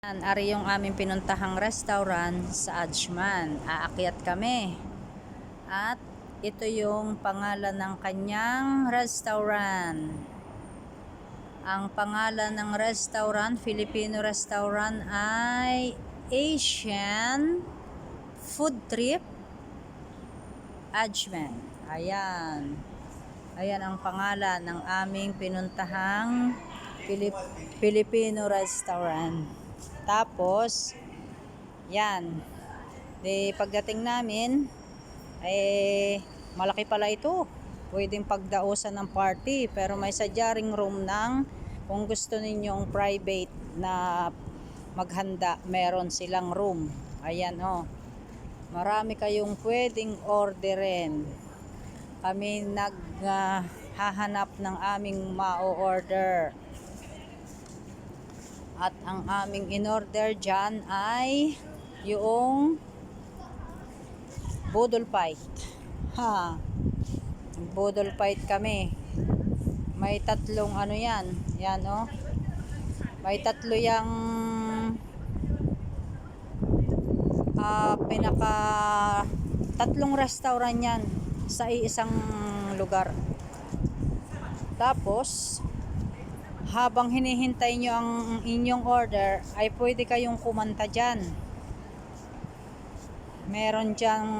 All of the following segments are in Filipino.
Ari yung aming pinuntahang restaurant sa Ajman. Aakyat kami. At ito yung pangalan ng kanyang restaurant. Ang pangalan ng restaurant, Filipino restaurant ay Asian Food Trip Ajman. Ayan. Ayan ang pangalan ng aming pinuntahang Pilip- Filipino restaurant. Tapos, yan. Di pagdating namin, eh, malaki pala ito. Pwedeng pagdausan ng party, pero may sadyaring room ng kung gusto ninyong private na maghanda, meron silang room. Ayan oh. Marami kayong pwedeng orderin. Kami naghahanap ng aming ma-order. At ang aming in-order dyan ay yung budol fight. Ha. Budol fight kami. May tatlong ano yan. Yan oh. May tatlo yang ah pinaka tatlong restaurant yan sa isang lugar. Tapos, habang hinihintay nyo ang inyong order, ay pwede kayong kumanta dyan. Meron dyang,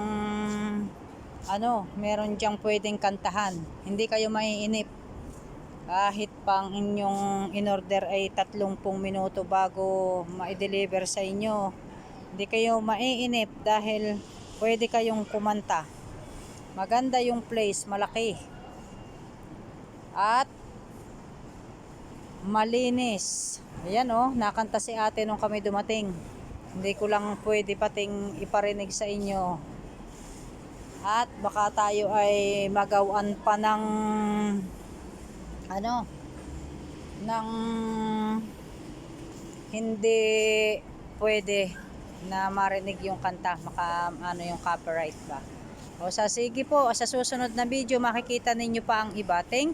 ano, meron dyang pwedeng kantahan. Hindi kayo maiinip. Kahit pang inyong in-order ay 30 minuto bago ma-deliver sa inyo. Hindi kayo maiinip dahil pwede kayong kumanta. Maganda yung place, malaki. At malinis. Ayan oh, nakanta si ate nung kami dumating. Hindi ko lang pwede pating iparinig sa inyo. At baka tayo ay magawan pa ng ano ng hindi pwede na marinig yung kanta maka ano yung copyright ba o sa sige po sa susunod na video makikita ninyo pa ang iba thank